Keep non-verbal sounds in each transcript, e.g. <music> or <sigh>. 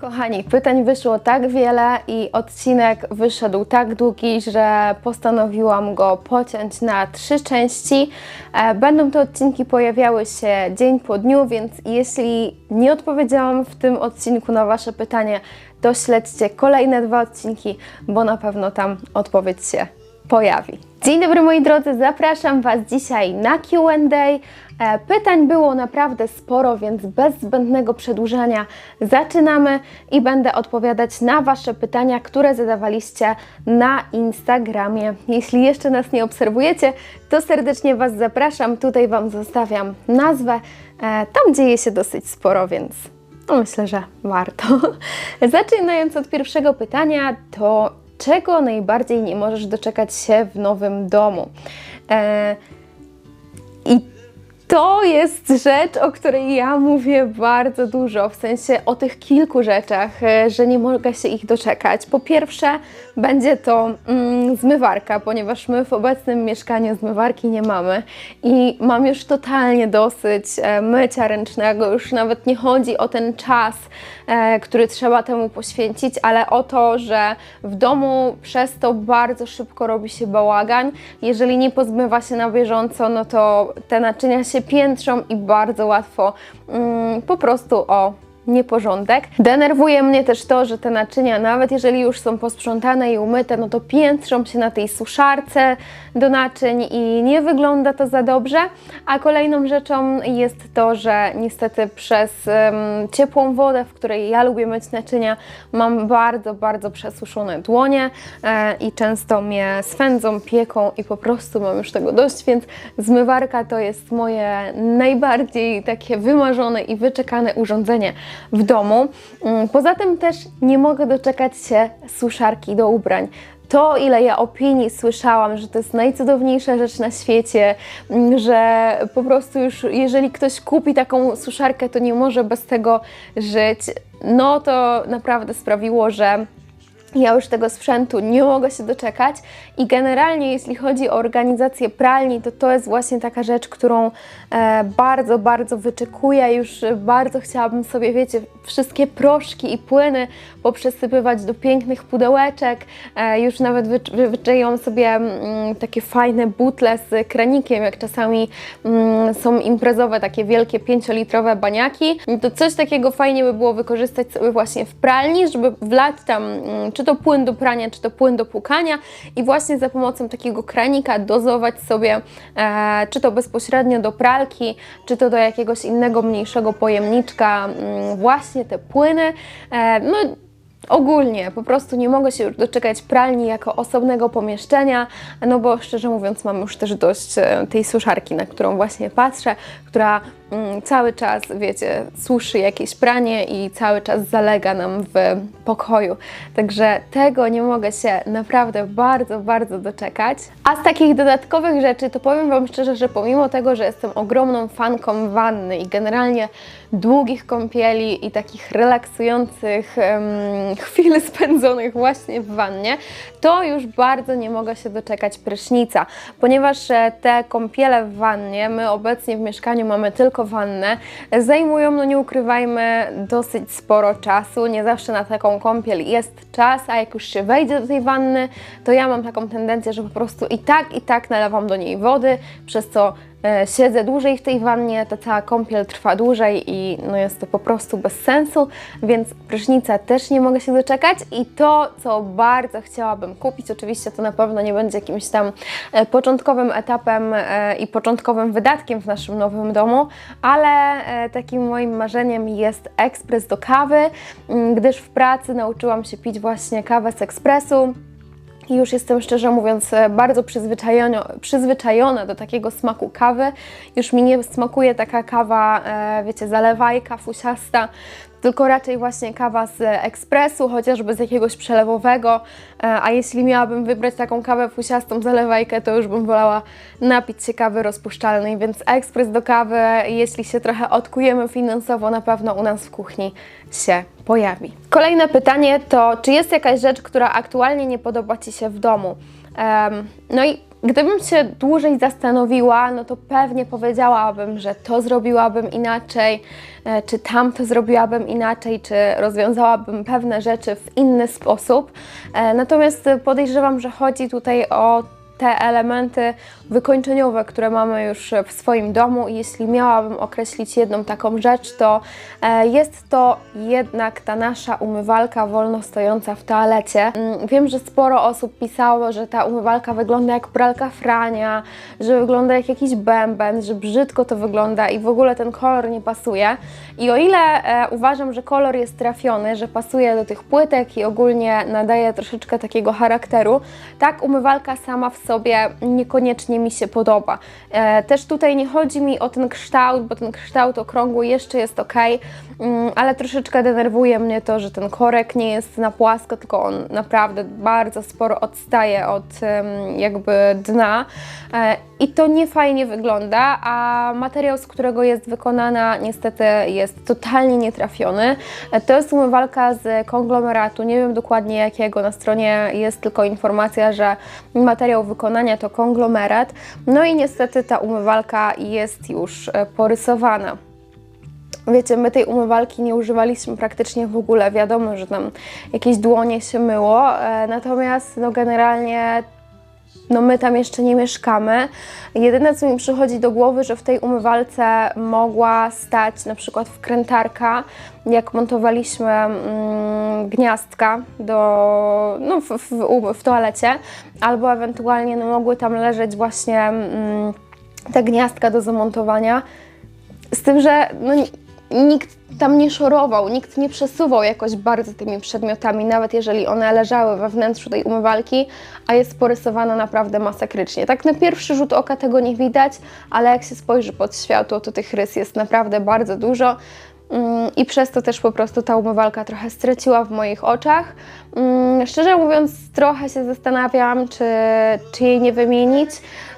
Kochani, pytań wyszło tak wiele i odcinek wyszedł tak długi, że postanowiłam go pociąć na trzy części. E, Będą te odcinki pojawiały się dzień po dniu, więc jeśli nie odpowiedziałam w tym odcinku na Wasze pytanie, to śledźcie kolejne dwa odcinki, bo na pewno tam odpowiedź się pojawi. Dzień dobry moi drodzy, zapraszam Was dzisiaj na Q&A. E, Pytań było naprawdę sporo, więc bez zbędnego przedłużania zaczynamy i będę odpowiadać na Wasze pytania, które zadawaliście na Instagramie. Jeśli jeszcze nas nie obserwujecie, to serdecznie Was zapraszam. Tutaj Wam zostawiam nazwę. E, Tam dzieje się dosyć sporo, więc myślę, że warto. <laughs> Zaczynając od pierwszego pytania, to czego najbardziej nie możesz doczekać się w nowym domu? E, I to jest rzecz, o której ja mówię bardzo dużo, w sensie o tych kilku rzeczach, e, że nie mogę się ich doczekać. Po pierwsze, będzie to mm, zmywarka, ponieważ my w obecnym mieszkaniu zmywarki nie mamy i mam już totalnie dosyć e, mycia ręcznego. Już nawet nie chodzi o ten czas, e, który trzeba temu poświęcić, ale o to, że w domu przez to bardzo szybko robi się bałagan. Jeżeli nie pozmywa się na bieżąco, no to te naczynia się piętrzą i bardzo łatwo mm, po prostu o nieporządek. Denerwuje mnie też to, że te naczynia, nawet jeżeli już są posprzątane i umyte, no to piętrzą się na tej suszarce do naczyń i nie wygląda to za dobrze. A kolejną rzeczą jest to, że niestety przez em, ciepłą wodę, w której ja lubię myć naczynia, mam bardzo, bardzo przesuszone dłonie e, i często mnie swędzą, pieką i po prostu mam już tego dość, więc zmywarka to jest moje najbardziej takie wymarzone i wyczekane urządzenie w domu. Mm, Poza tym też nie mogę doczekać się suszarki do ubrań. To, ile ja opinii słyszałam, że to jest najcudowniejsza rzecz na świecie, mm, że po prostu już jeżeli ktoś kupi taką suszarkę, to nie może bez tego żyć, no to naprawdę sprawiło, że ja już tego sprzętu nie mogę się doczekać i generalnie jeśli chodzi o organizację pralni, to to jest właśnie taka rzecz, którą e, bardzo, bardzo wyczekuję. Już bardzo chciałabym sobie, wiecie, wszystkie proszki i płyny poprzesypywać do pięknych pudełeczek. E, już nawet wy, wy, wyczaiłam sobie mm, takie fajne butle z kranikiem, jak czasami mm, są imprezowe, takie wielkie pięciolitrowe baniaki. To coś takiego fajnie by było wykorzystać sobie właśnie w pralni, żeby wlać tam mm, czy to płyn do prania, czy to płyn do płukania i właśnie za pomocą takiego kranika dozować sobie, e, czy to bezpośrednio do pralki, czy to do jakiegoś innego mniejszego pojemniczka, mm, właśnie te płyny. E, no, Ogólnie po prostu nie mogę się już doczekać pralni jako osobnego pomieszczenia, no bo szczerze mówiąc mam już też dość e, tej suszarki, na którą właśnie patrzę, która cały czas, wiecie, suszy jakieś pranie i cały czas zalega nam w pokoju. Także tego nie mogę się naprawdę bardzo, bardzo doczekać. A z takich dodatkowych rzeczy to powiem Wam szczerze, że pomimo tego, że jestem ogromną fanką wanny i generalnie długich kąpieli i takich relaksujących em, <laughs> chwil spędzonych właśnie w wannie, to już bardzo nie mogę się doczekać prysznica, ponieważ e, te kąpiele w wannie, my obecnie w mieszkaniu mamy tylko wannę, zajmują, no nie ukrywajmy, dosyć sporo czasu. Nie zawsze na taką kąpiel jest czas, a jak już się wejdzie do tej wanny, to ja mam taką tendencję, że po prostu i tak, i tak nalewam do niej wody, przez co siedzę dłużej w tej wannie, ta cała kąpiel trwa dłużej i no jest to po prostu bez sensu, więc prysznica też nie mogę się doczekać i to, co bardzo chciałabym kupić, oczywiście to na pewno nie będzie jakimś tam e, początkowym etapem e, i początkowym wydatkiem w naszym nowym domu, ale e, takim moim marzeniem jest ekspres do kawy, gdyż w pracy nauczyłam się pić właśnie kawę z ekspresu. I już jestem szczerze mówiąc e, bardzo przyzwyczajona, do takiego smaku kawy. Już mi nie smakuje taka kawa, e, wiecie, zalewajka, fusiasta, tylko raczej właśnie kawa z ekspresu, chociażby z jakiegoś przelewowego. E, A jeśli miałabym wybrać taką kawę fusiastą zalewajkę, to już bym wolała napić się kawy rozpuszczalnej, więc ekspres do kawy, jeśli się trochę odkujemy finansowo, na pewno u nas w kuchni się pojawi. Kolejne pytanie to, czy jest jakaś rzecz, która aktualnie nie podoba Ci się w domu? Em, no i Gdybym się dłużej zastanowiła, no to pewnie powiedziałabym, że to zrobiłabym inaczej, e, czy tamto zrobiłabym inaczej, czy rozwiązałabym pewne rzeczy w inny sposób. E, Natomiast podejrzewam, że chodzi tutaj o te elementy wykończeniowe, które mamy już w swoim domu i jeśli miałabym określić jedną taką rzecz, to e, jest to jednak ta nasza umywalka wolno stojąca w toalecie. Mm, Wiem, że sporo osób pisało, że ta umywalka wygląda jak pralka frania, że wygląda jak jakiś bęben, że brzydko to wygląda i w ogóle ten kolor nie pasuje. I o ile e, uważam, że kolor jest trafiony, że pasuje do tych płytek i ogólnie nadaje troszeczkę takiego charakteru, tak umywalka sama w sobie niekoniecznie mi się podoba. E, też tutaj nie chodzi mi o ten kształt, bo ten kształt okrągły jeszcze jest ok, mm, ale troszeczkę denerwuje mnie to, że ten korek nie jest na płasko, tylko on naprawdę bardzo sporo odstaje od jakby dna. I to nie fajnie wygląda, a materiał, z którego jest wykonana, niestety jest totalnie nietrafiony. To jest umywalka z konglomeratu, nie wiem dokładnie jakiego, na stronie jest tylko informacja, że materiał wykonania to konglomerat. No i niestety ta umywalka jest już e, porysowana. Wiecie, my tej umywalki nie używaliśmy praktycznie w ogóle. Wiadomo, że tam jakieś dłonie się myło, e, natomiast no generalnie no my tam jeszcze nie mieszkamy. Jedyne, co mi przychodzi do głowy, że w tej umywalce mogła stać na przykład wkrętarka, jak montowaliśmy mm, gniazdka do, no, w, w, w toalecie, albo ewentualnie no, mogły tam leżeć właśnie mm, te gniazdka do zamontowania. Z tym, że no, nikt tam nie szorował, nikt nie przesuwał jakoś bardzo tymi przedmiotami, nawet jeżeli one leżały we wnętrzu tej umywalki, a jest porysowana naprawdę masakrycznie. Tak na pierwszy rzut oka tego nie widać, ale jak się spojrzy pod światło, to tych rys jest naprawdę bardzo dużo. Mm, I przez to też po prostu ta umywalka trochę straciła w moich oczach. Mm, Szczerze mówiąc, trochę się zastanawiam, czy, czy jej nie wymienić.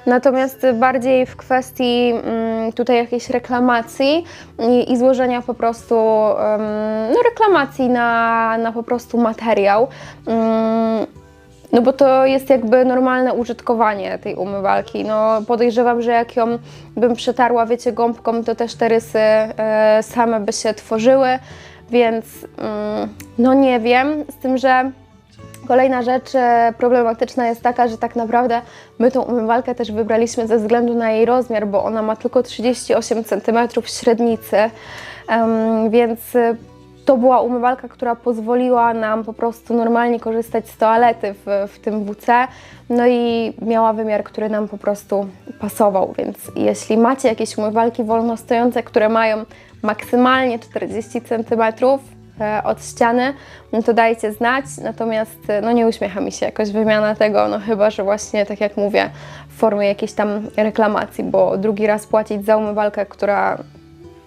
Natomiast bardziej w kwestii mm, tutaj jakiejś reklamacji i, i złożenia po prostu no, reklamacji na, na po prostu materiał. No bo to jest jakby normalne użytkowanie tej umywalki. No podejrzewam, że jak ją bym przetarła, wiecie, gąbką, to też te rysy e, same by się tworzyły, więc mm, no nie wiem, z tym, że Kolejna rzecz e, problematyczna jest taka, że tak naprawdę my tą umywalkę też wybraliśmy ze względu na jej rozmiar, bo ona ma tylko 38 cm średnicy, więc to była umywalka, która pozwoliła nam po prostu normalnie korzystać z toalety w, w tym WC, no i miała wymiar, który nam po prostu pasował, więc jeśli macie jakieś umywalki wolno stojące, które mają maksymalnie 40 cm e, od ściany, no to dajcie znać, natomiast e, no nie uśmiecha mi się jakoś wymiana tego, no chyba, że właśnie tak jak mówię, w formie jakiejś tam reklamacji, bo drugi raz płacić za umywalkę, która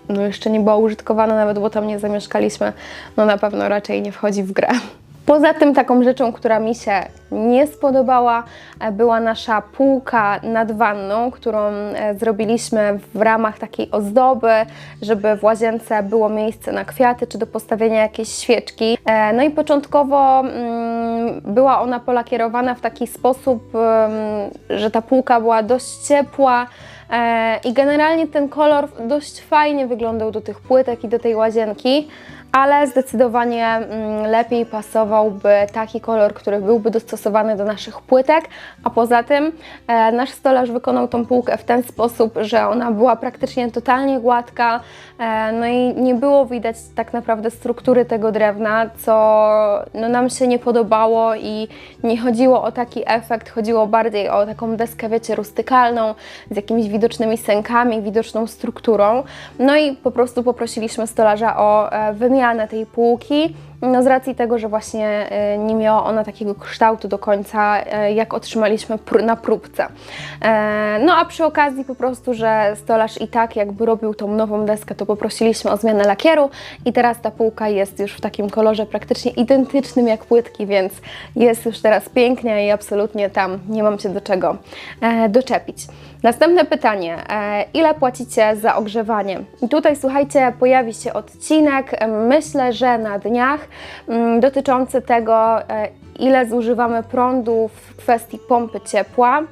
no jeszcze nie była użytkowana, nawet bo tam nie zamieszkaliśmy, no na pewno raczej nie wchodzi w grę. Poza tym taką rzeczą, która mi się nie spodobała, e, była nasza półka nad wanną, którą e, zrobiliśmy w ramach takiej ozdoby, żeby w łazience było miejsce na kwiaty czy do postawienia jakiejś świeczki. E, No i początkowo mm, była ona polakierowana w taki sposób, że ta półka była dość ciepła, I generalnie ten kolor dość fajnie wyglądał do tych płytek i do tej łazienki, ale zdecydowanie mm, lepiej pasowałby taki kolor, który byłby dostosowany do naszych płytek, a poza tym e, nasz stolarz wykonał tą półkę w ten sposób, że ona była praktycznie totalnie gładka, e, no i nie było widać tak naprawdę struktury tego drewna, co no, nam się nie podobało i nie chodziło o taki efekt, chodziło bardziej o taką deskę, wiecie, rustykalną, z jakimiś widocznymi sękami, widoczną strukturą. No i po prostu poprosiliśmy stolarza o e, wymianę tej półki. No z racji tego, że właśnie e, nie miała ona takiego kształtu do końca, e, jak otrzymaliśmy na próbce. E, No a przy okazji po prostu, że stolarz i tak jakby robił tą nową deskę, to poprosiliśmy o zmianę lakieru i teraz ta półka jest już w takim kolorze praktycznie identycznym jak płytki, więc jest już teraz pięknie i absolutnie tam nie mam się do czego doczepić. Następne pytanie. Ile płacicie za ogrzewanie? I tutaj słuchajcie, pojawi się odcinek, myślę, że na dniach, mm, dotyczący tego, e, ile zużywamy prądu w kwestii pompy ciepła.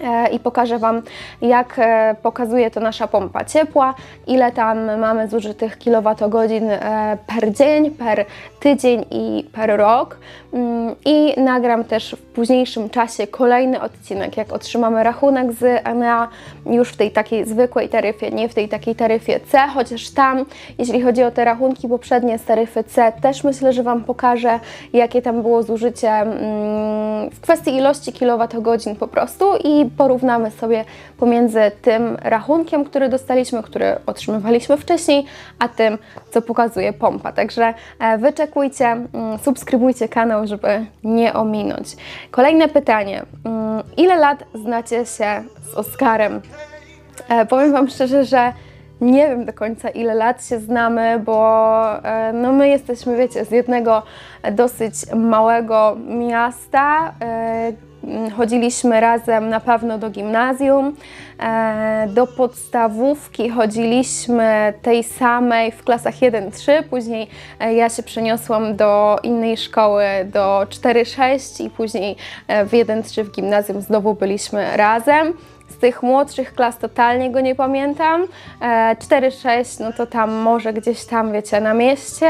E, i pokażę Wam, jak e, pokazuje to nasza pompa ciepła, ile tam mamy zużytych kilowatogodzin e, per dzień, per tydzień i per rok. Mm, I nagram też w późniejszym czasie kolejny odcinek, jak otrzymamy rachunek z Enea już w tej takiej zwykłej taryfie, nie w tej takiej taryfie C, chociaż tam, jeśli chodzi o te rachunki poprzednie z taryfy C, też myślę, że Wam pokażę, jakie tam było zużycie mm, w kwestii ilości kilowatogodzin po prostu i porównamy sobie pomiędzy tym rachunkiem, który dostaliśmy, który otrzymywaliśmy wcześniej, a tym, co pokazuje pompa. Także e, wyczekujcie, mm, subskrybujcie kanał, żeby nie ominąć. Kolejne pytanie. Mm, Ile lat znacie się z Oskarem? E, powiem Wam szczerze, że nie wiem do końca ile lat się znamy, bo e, no my jesteśmy, wiecie, z jednego dosyć małego miasta. E, m, chodziliśmy razem na pewno do gimnazjum, e, do podstawówki chodziliśmy tej samej w klasach 1-3, później e, ja się przeniosłam do innej szkoły do 4-6 i później e, w 1-3 w gimnazjum znowu byliśmy razem. Z tych młodszych klas totalnie go nie pamiętam. E, 4-6, no to tam może gdzieś tam, wiecie, na mieście.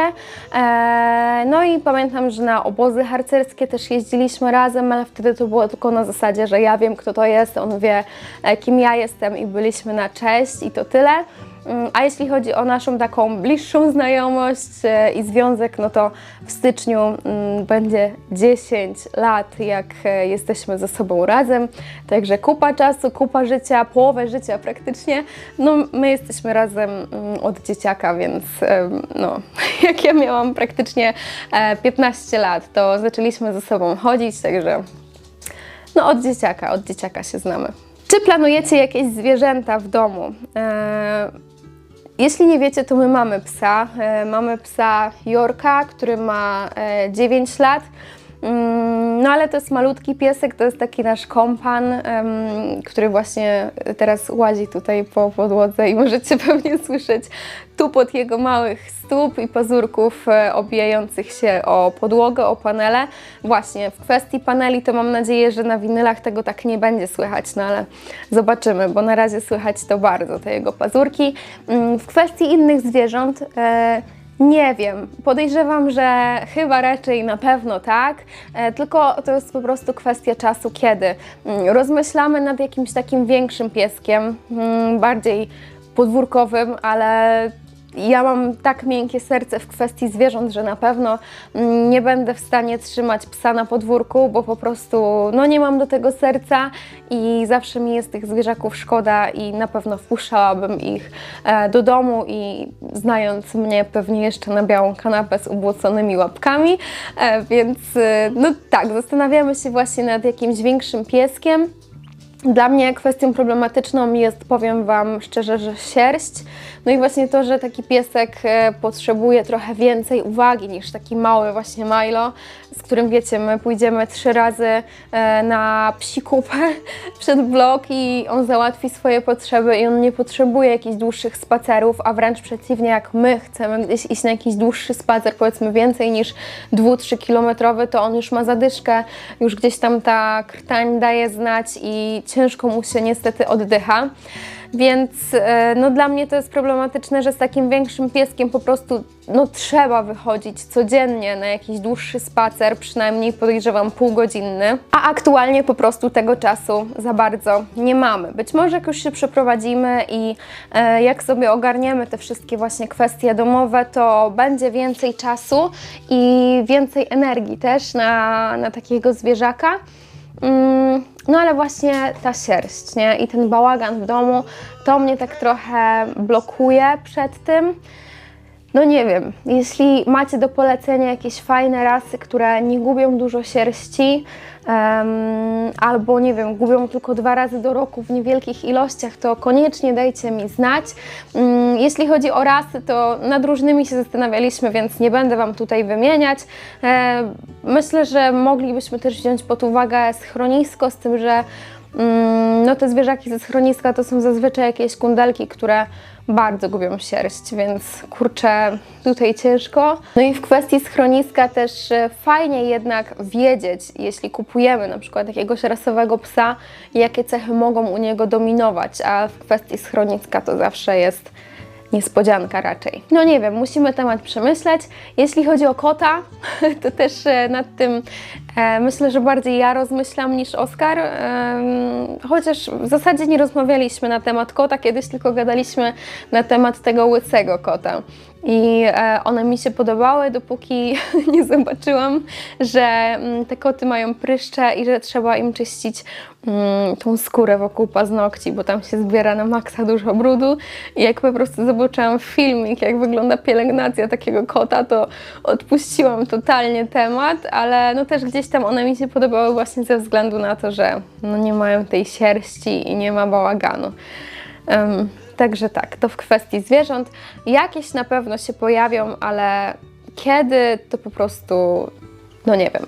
E, no i pamiętam, że na obozy harcerskie też jeździliśmy razem, ale wtedy to było tylko na zasadzie, że ja wiem, kto to jest, on wie, e, kim ja jestem i byliśmy na cześć i to tyle. Mm, A jeśli chodzi o naszą taką bliższą znajomość e, i związek, no to w styczniu mm, będzie 10 lat, jak e, jesteśmy ze sobą razem. Także kupa czasu, kupa życia, połowę życia praktycznie. No, my jesteśmy razem mm, od dzieciaka, więc no, <laughs> jak ja miałam praktycznie e, 15 lat, to zaczęliśmy ze sobą chodzić, także no od dzieciaka, od dzieciaka się znamy. Czy planujecie jakieś zwierzęta w domu? E, jeśli nie wiecie, to my mamy psa. E, mamy psa Jorka, który ma e, 9 lat. Mm, No ale to jest malutki piesek, to jest taki nasz kompan, który właśnie teraz łazi tutaj po podłodze i możecie <laughs> pewnie słyszeć tupot jego małych stóp i pazurków e, obijających się o podłogę, o panele. Właśnie w kwestii paneli to mam nadzieję, że na winylach tego tak nie będzie słychać, no ale zobaczymy, bo na razie słychać to bardzo, te jego pazurki. Mm, W kwestii innych zwierząt e, nie wiem. Podejrzewam, że chyba raczej na pewno tak, e, tylko to jest po prostu kwestia czasu, kiedy. Mm, Rozmyślamy nad jakimś takim większym pieskiem, mm, bardziej podwórkowym, ale ja mam tak miękkie serce w kwestii zwierząt, że na pewno mm, nie będę w stanie trzymać psa na podwórku, bo po prostu no, nie mam do tego serca i zawsze mi jest tych zwierzaków szkoda i na pewno wpuszczałabym ich e, do domu i znając mnie pewnie jeszcze na białą kanapę z ubłoconymi łapkami, e, więc e, no tak, zastanawiamy się właśnie nad jakimś większym pieskiem. Dla mnie kwestią problematyczną jest, powiem Wam szczerze, że sierść. No i właśnie to, że taki piesek e, potrzebuje trochę więcej uwagi niż taki mały właśnie Milo, z którym wiecie, my pójdziemy trzy razy e, na psi kupę <laughs> przed blok i on załatwi swoje potrzeby i on nie potrzebuje jakichś dłuższych spacerów, a wręcz przeciwnie, jak my chcemy gdzieś iść na jakiś dłuższy spacer, powiedzmy więcej niż 2-3 kilometrowy, to on już ma zadyszkę, już gdzieś tam ta krtań daje znać i ciężko mu się niestety oddycha. Więc e, no, dla mnie to jest problematyczne, że z takim większym pieskiem po prostu no, trzeba wychodzić codziennie na jakiś dłuższy spacer, przynajmniej podejrzewam półgodzinny, a aktualnie po prostu tego czasu za bardzo nie mamy. Być może jak już się przeprowadzimy i e, jak sobie ogarniemy te wszystkie właśnie kwestie domowe, to będzie więcej czasu i więcej energii też na, na takiego zwierzaka. Mm, No ale właśnie ta sierść, nie? I ten bałagan w domu, to mnie tak trochę blokuje przed tym. No nie wiem, jeśli macie do polecenia jakieś fajne rasy, które nie gubią dużo sierści, albo nie wiem, gubią tylko dwa razy do roku w niewielkich ilościach, to koniecznie dajcie mi znać. Mm, Jeśli chodzi o rasy, to nad różnymi się zastanawialiśmy, więc nie będę Wam tutaj wymieniać. E, Myślę, że moglibyśmy też wziąć pod uwagę schronisko, z tym, że No te zwierzaki ze schroniska to są zazwyczaj jakieś kundelki, które bardzo gubią sierść, więc kurczę, tutaj ciężko. No i w kwestii schroniska też e, fajnie jednak wiedzieć, jeśli kupujemy na przykład jakiegoś rasowego psa, jakie cechy mogą u niego dominować, a w kwestii schroniska to zawsze jest niespodzianka raczej. No nie wiem, musimy temat przemyśleć. Jeśli chodzi o kota, <laughs> to też e, nad tym e, myślę, że bardziej ja rozmyślam niż Oskar. Em, chociaż w zasadzie nie rozmawialiśmy na temat kota, kiedyś tylko gadaliśmy na temat tego łysego kota. I e, one mi się podobały, dopóki <laughs> nie zobaczyłam, że mm, te koty mają pryszcze i że trzeba im czyścić mm, tą skórę wokół paznokci, bo tam się zbiera na maksa dużo brudu. I jak po prostu zobaczyłam filmik, jak wygląda pielęgnacja takiego kota, to odpuściłam totalnie temat, ale no też gdzieś tam one mi się podobały właśnie ze względu na to, że no nie mają tej sierści i nie ma bałaganu. Em, Także tak, to w kwestii zwierząt. Jakieś na pewno się pojawią, ale kiedy to po prostu, no nie wiem.